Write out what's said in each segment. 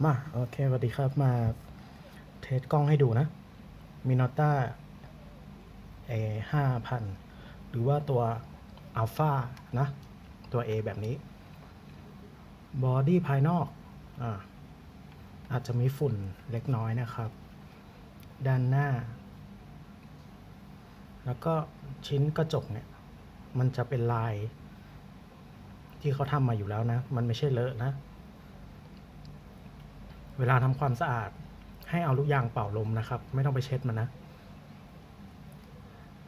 มาโอเคสวัสดีครับมาเทสกล้องให้ดูนะมินอต้าเอห้าพันหรือว่าตัวอัลฟานะ ตัว A แบบนี้บอดี้ภายนอกอ่าอาจจะมีฝุ่นเล็กน้อยนะครับ ด้านหน้า แล้วก็ชิ้นกระจกเนี่ย มันจะเป็นลายที่เขาทำมาอยู่แล้วนะ มันไม่ใช่เลอะนะ เวลาทำความสะอาด ให้เอาลูกยางเป่าลมนะครับ ไม่ต้องไปเช็ดมันนะ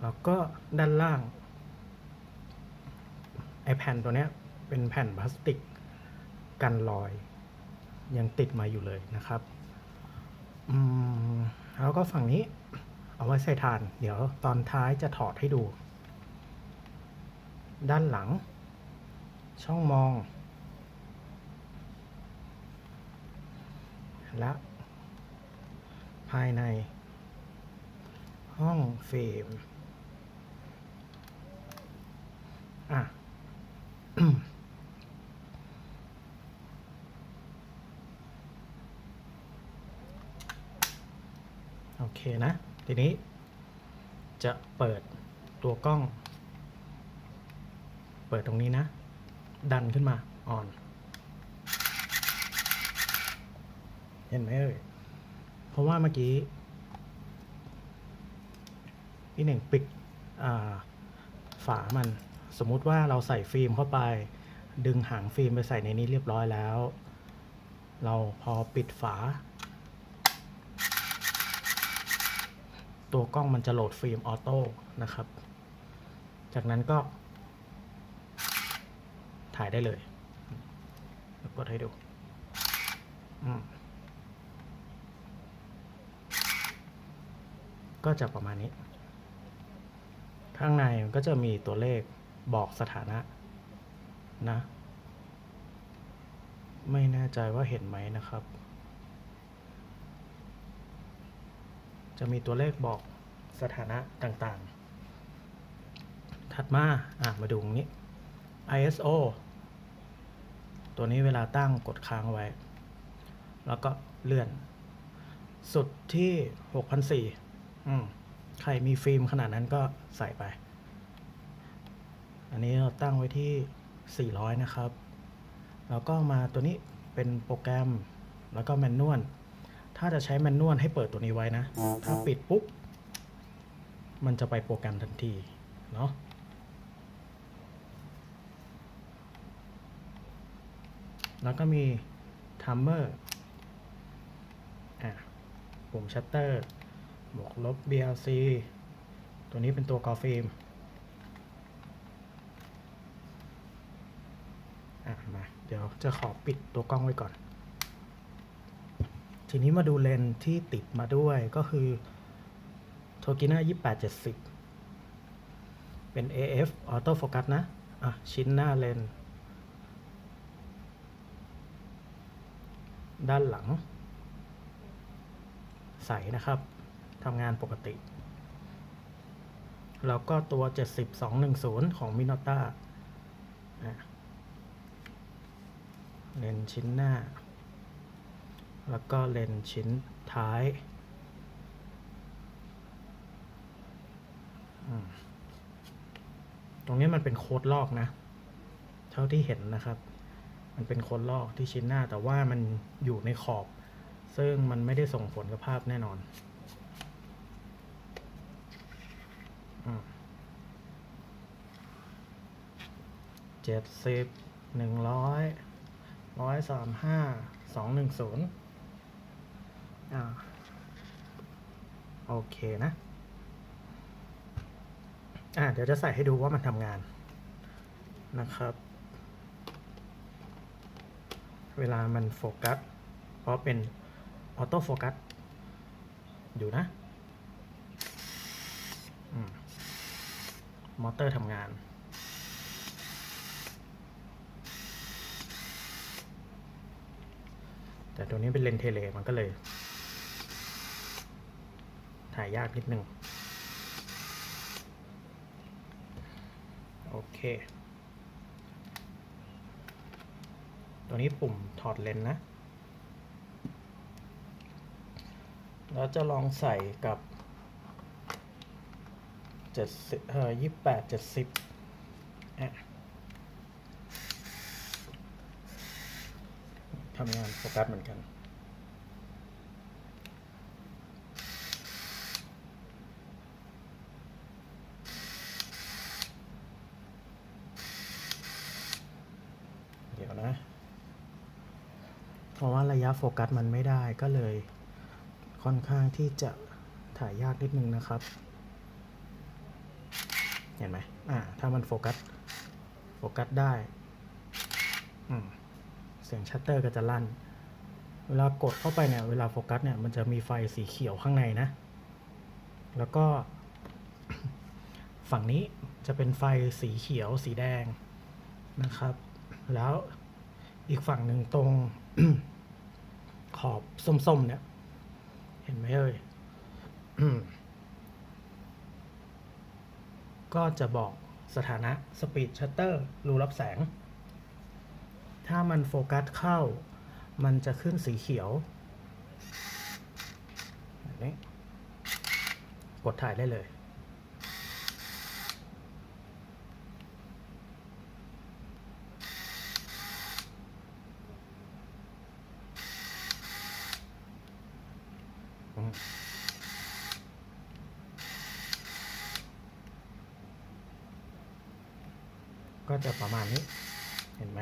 แล้วก็ด้านล่างไอแผ่นตัวเนี้ยเป็นแผ่นพลาสติกกันรอย ยังติดมาอยู่เลยนะครับอืมแล้วก็ฝั่งนี้ เอาไว้ใส่ถ่าน เดี๋ยวตอนท้ายจะถอดให้ดู ด้านหลัง ช่องมอง และ ภายใน ห้องเฟรมอะโอเคนะ ทีนี้จะเปิดตัวกล้อง เปิดตรงนี้นะ ดันขึ้นมา ออน ห็นไหมเอ่ยเพราะว่าเมื่อกี้พี่หนึ่งปิดฝามัน สมมุติว่าเราใส่ฟิล์มเข้าไป ดึงหางฟิล์มไปใส่ในนี้เรียบร้อยแล้ว เราพอปิดฝา ตัวกล้องมันจะโหลดฟิล์มออโต้นะครับ จากนั้นก็ ถ่ายได้เลยกดให้ดู อืม ก็จะประมาณนี้ ข้างในมันก็จะมีตัวเลขบอกสถานะนะ ไม่แน่ใจว่าเห็นไหมนะครับ จะมีตัวเลขบอกสถานะต่างๆ ถัดมา อะ มาดูตรงนี้ ISO ตัวนี้เวลาตั้งกดค้างไว้ แล้วก็เลื่อน สุดที่ 6,400 อืมใครมีฟิล์มขนาดนั้นก็ใส่ไป อันนี้เราตั้งไว้ที่ 400 นะครับ แล้วก็มาตัวนี้เป็นโปรแกรมแล้วก็แมนนวล ถ้าจะใช้แมนนวลให้เปิดตัวนี้ไว้นะ ถ้าปิดปุ๊บ มันจะไปโปรแกรมทันที เนาะแล้วก็มีทัมเมอร์ อะปุ่มชัตเตอร์ บวกลบ BLC ตัวนี้เป็นตัวกอฟิล์มอะมา เดี๋ยวจะขอปิดตัวกล้องไว้ก่อน ทีนี้มาดูเลนส์ที่ติดมาด้วยก็คือโทกิน่า2870 เป็น AF Auto Focus นะ อะ ชิ้นหน้าเลนส์ด้านหลัง ใสนะครับ ทำงานปกติ แล้วก็ตัว 70210 ของ Minolta อะเลนส์ชิ้นหน้า แล้วก็เลนชิ้นท้ายตรงนี้มันเป็นโค้ดลอกนะ เท่าที่เห็นนะครับ มันเป็นโค้ดลอกที่ชิ้นหน้าแต่ว่ามันอยู่ในขอบ ซึ่งมันไม่ได้ส่งผลกับภาพแน่นอน เจ็ดสิบหนึ่งร้อยร้อยสามห้าสองหนึ่งศูนย์อ่าโอเคนะ อ่าเดี๋ยวจะใส่ให้ดูว่ามันทำงานนะครับ เวลามันโฟกัส เพราะเป็นออโต้โฟกัส อยู่นะ มอเตอร์ทำงาน แต่ตัวนี้เป็นเลนเทเลมันก็เลย ถ่ายยากนิดนึง โอเค ตัวนี้ปุ่มถอดเลนนะ แล้วจะลองใส่กับเจ็ดสิบเอ่อยี่แปดเจ็ดสิบอะำงานโฟกัสเหมือนกัน เดี๋ยวนะ เพราะว่าระยะโฟกัสมันไม่ได้ก็เลยค่อนข้างที่จะถ่ายยากนิดนึงนะครับ เห็นไหมอ่า ถ้ามันโฟกัส โฟกัสได้ อืม เสียงชัตเตอร์ก็จะลั่น เวลากดเข้าไปเนี่ย เวลาโฟกัสเนี่ยมันจะมีไฟสีเขียวข้างในนะ แล้วก็ ฝั่งนี้จะเป็นไฟสีเขียวสีแดงนะครับ แล้วอีกฝั่งหนึ่งตรงขอบส้มๆเนี่ย เห็นไหมเอ่ยก็จะบอกสถานะสปีดชัตเตอร์รูรับแสง ถ้ามันโฟกัสเข้า มันจะขึ้นสีเขียวนี้กดถ่ายได้เลย ก็จะประมาณนี้ เห็นไหม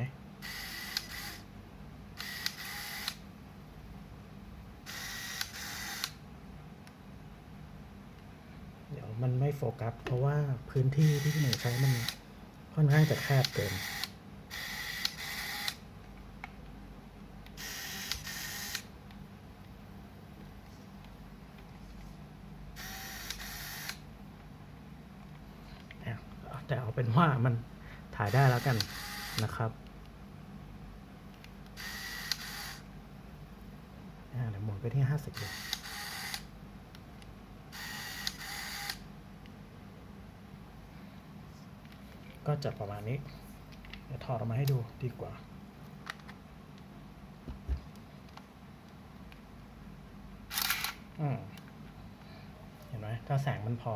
เดี๋ยว มันไม่โฟกัสเพราะว่าพื้นที่ที่พี่หนึ่งใช้มันค่อนข้างจะแคบเกินแต่เอาเป็นว่ามันถ่ายได้แล้วกันนะครับอ่าเดี๋ยวหมุนไปที่ห้าสิบเลย ก็จะประมาณนี้เดี๋ยวถอดออกมาให้ดูดีกว่าอืมเห็นไหมถ้าแสงมันพอ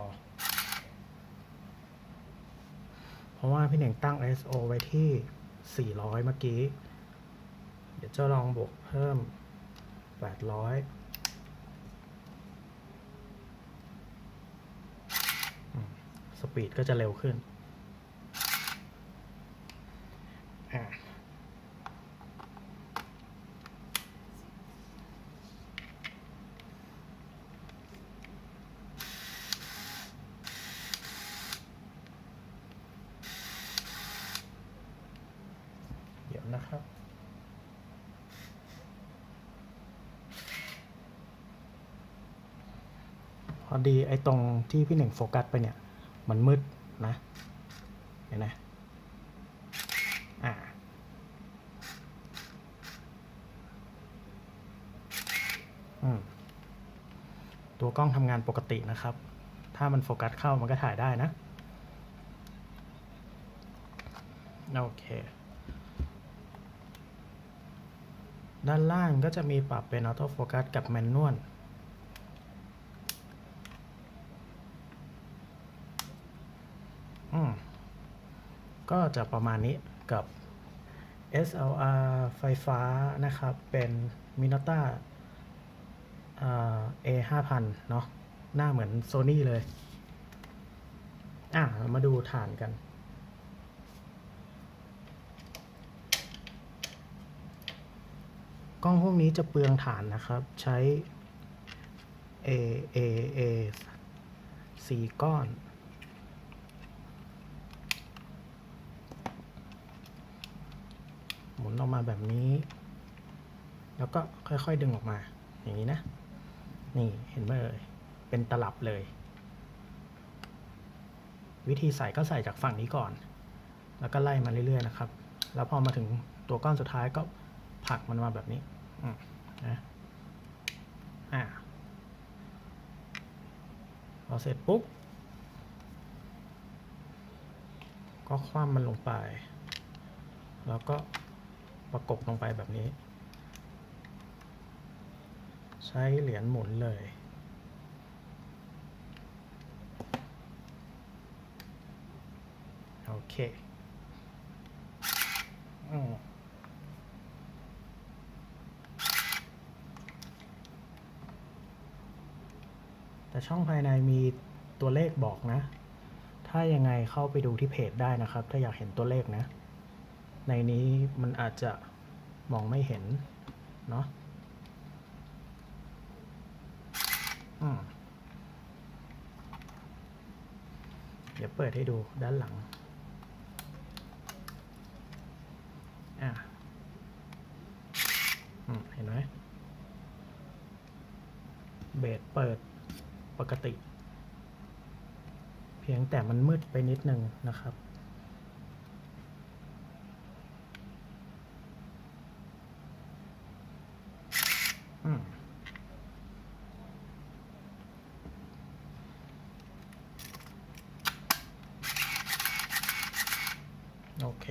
เพราะว่าพี่เหน่งตั้ง ISO ไว้ที่ 400 เมื่อกี้ เดี๋ยวจะลองบวกเพิ่ม 800อืมสปีดก็จะเร็วขึ้น อะ เดี๋ยวนะครับ พ อดีไอ้ตรงที่พี่หนึ่งโฟกัสไปเนี่ย มันมืดนะ เห็นไหมอ่าตัวกล้องทำงานปกตินะครับ ถ้ามันโฟกัสเข้ามันก็ถ่ายได้นะ โอเค ด้านล่างก็จะมีปรับเป็นออโต้โฟกัสกับแมนนวล อืม ก็จะประมาณนี้กับ SLR ไฟฟ้านะครับ เป็น Minolta อ่า A 5 0 0เนาะหน้าเหมือน Sony เลย อะ มาดูฐานกัน กล้องพวกนี้จะเปลืองฐานนะครับ ใช้ A A A สี่ก้อน หมุนออกมา แบบนี้ แล้วก็ค่อยๆดึงออกมา อย่างนี้นะ นี่เห็นไหมเอ่ยเป็นตลับเลย วิธีใส่ก็ใส่จากฝั่งนี้ก่อน แล้วก็ไล่มาเรื่อยๆนะครับ แล้วพอมาถึงตัวก้อนสุดท้ายก็ผลักมันมาแบบนี้นะอ่าพอเสร็จปุ๊บก็คว่ำมันลงไป แล้วก็ ประกบลงไปแบบนี้ ใช้เหรียญหมุนเลย โอเคอแต่ช่องภายในมีตัวเลขบอกนะ ถ้ายังไงเข้าไปดูที่เพจได้นะครับ ถ้าอยากเห็นตัวเลขนะ ในนี้มันอาจจะมองไม่เห็น เนาะเดี๋ยวเปิดให้ดูด้านหลัง อะเห็นไหมเบสเปิดปกติ เพียงแต่มันมืดไปนิดนึงนะครับ อืม โอเค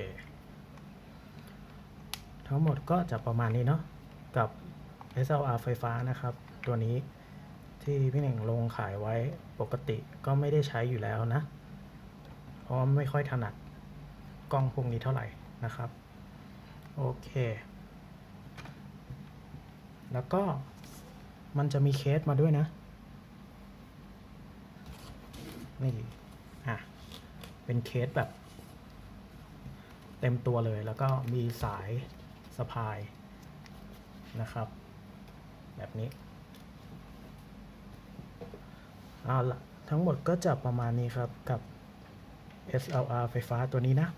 ทั้งหมด ก็จะประมาณนี้เนาะกับ SLR ไฟฟ้านะครับ ตัวนี้ที่พี่หนึ่งลงขายไว้ปกติก็ไม่ได้ใช้อยู่แล้วนะ เพราะไม่ค่อยถนัดกล้องพวกนี้เท่าไหร่นะครับ โอเค แล้วก็มันจะมีเคสมาด้วยนะ นี่ อะ เป็นเคสแบบ เต็มตัวเลยแล้วก็มีสาย สะพายนะครับ แบบนี้เอาละทั้งหมดก็จะประมาณนี้ครับกับ SLR ไฟฟ้าตัวนี้นะ